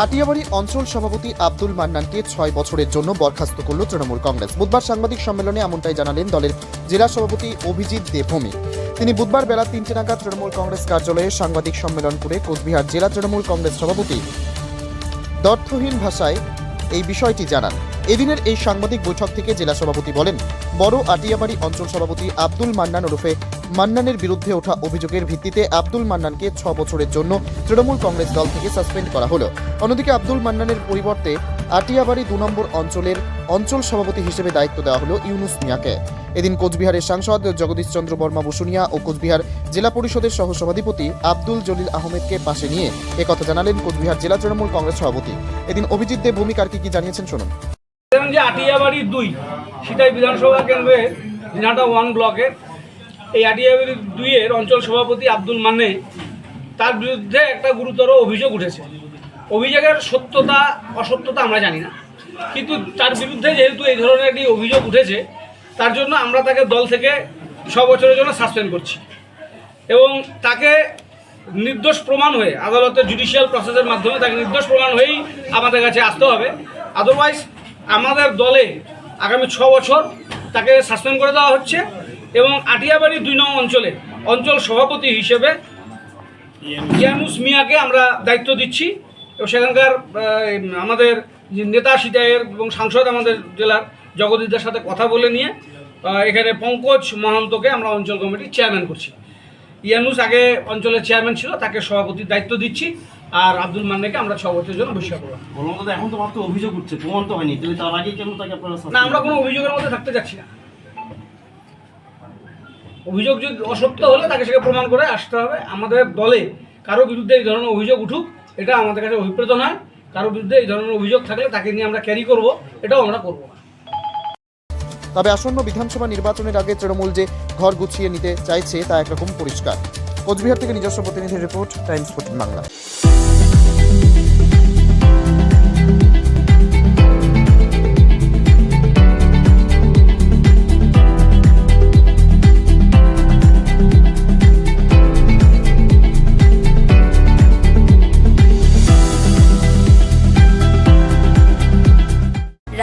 আটিয়াবাড়ি অঞ্চল সভাপতি আব্দুল মান্নানকে ছয় বছরের জন্য বরখাস্ত করল তৃণমূল কংগ্রেস। বুধবার সাংবাদিক সম্মেলনে এমনটাই জানালেন দলের জেলা সভাপতি অভিজিৎ দেবভূমি। তিনি বুধবার বেলা তিনটে নাগাদ তৃণমূল কংগ্রেস কার্যালয়ে সাংবাদিক সম্মেলন করে কোচবিহার জেলা তৃণমূল কংগ্রেস সভাপতি দর্থহীন ভাষায় এই বিষয়টি জানান। এদিনের এই সাংবাদিক বৈঠক থেকে জেলা সভাপতি বলেন, বড় আটিয়াবাড়ি অঞ্চল সভাপতি আব্দুল মান্নান ওরফে মান্নানের বিরুদ্ধে ওঠা অভিযোগের ভিত্তিতে আব্দুল মান্নানকে ছ বছরের জন্য তৃণমূল কংগ্রেস দল থেকে সাসপেন্ড করা হলো। অন্যদিকে আব্দুল মান্নানের পরিবর্তে আটিয়াবাড়ি দু নম্বর অঞ্চলের অঞ্চল সভাপতি হিসেবে দায়িত্ব দেওয়া হলো ইউনুস মিয়াকে। এদিন কোচবিহারের সাংসদ জগদীশ চন্দ্র বর্মা বসুনিয়া ও কোচবিহার জেলা পরিষদের সহসভাধিপতি আব্দুল জলিল আহমেদকে পাশে নিয়ে একথা জানালেন কোচবিহার জেলা তৃণমূল কংগ্রেস সভাপতি। এদিন অভিজিৎ দেব ভূমিকার কি কি জানিয়েছেন শুনুন। যে আটিয়াবাড়ি দুই, সিতাই বিধানসভা কেন্দ্রে ওয়ান ব্লকে এই আটিয়াবাড়ি দুইয়ের অঞ্চল সভাপতি আব্দুল মানে তার বিরুদ্ধে একটা গুরুতর অভিযোগ উঠেছে। অভিযোগের সত্যতা, অসত্যতা আমরা জানি না। কিন্তু তার বিরুদ্ধে যেহেতু এই ধরনের একটি অভিযোগ উঠেছে, তার জন্য আমরা তাকে দল থেকে ছ বছরের জন্য সাসপেন্ড করছি। এবং তাকে নির্দোষ প্রমাণ হয়ে আদালতের জুডিশিয়াল প্রসেসের মাধ্যমে তাকে নির্দোষ প্রমাণ হয়েই আমাদের কাছে আসতে হবে। আদারওয়াইজ আমাদের দলে আগামী ছ বছর তাকে সাসপেন্ড করে দেওয়া হচ্ছে। এবং আটিয়াবাড়ি দুই নং অঞ্চলে অঞ্চল সভাপতি হিসেবে ইয়ানুস মিয়াকে আমরা দায়িত্ব দিচ্ছি। এবং সেখানকার আমাদের নেতা সিটাইয়ের এবং সাংসদ আমাদের জেলার জগদীশদের সাথে কথা বলে নিয়ে এখানে পঙ্কজ মহান্তকে আমরা অঞ্চল কমিটির চেয়ারম্যান করছি। ইয়ানুস আগে অঞ্চলের চেয়ারম্যান ছিল তাকে সভাপতির দায়িত্ব দিচ্ছি। আর আব্দুল মান্নাকে আমরা ছ বছরের জন্য বহিষ্কার করব। এখন তো মাত্র অভিযোগ উঠছে প্রমাণ তো হয়নি তাহলে তার আগে কেন তাকে আপনারা না আমরা কোনো অভিযোগের মধ্যে থাকতে যাচ্ছি না। অভিযোগ যদি অসত্য হলে তাকে সেটা প্রমাণ করে আসতে হবে। আমাদের দলে কারও বিরুদ্ধে এই ধরনের অভিযোগ উঠুক, এটা আমাদের কাছে অভিপ্রেত নয়। কারও বিরুদ্ধে এই ধরনের অভিযোগ থাকলে তাকে নিয়ে আমরা ক্যারি করব, এটাও আমরা করব না। তবে আসন্ন বিধানসভা নির্বাচনের আগে তৃণমূল যে ঘর গুছিয়ে নিতে চাইছে তা একরকম পরিষ্কার। কোচবিহার থেকে নিজস্ব প্রতিনিধির রিপোর্ট, টাইমস বাংলা।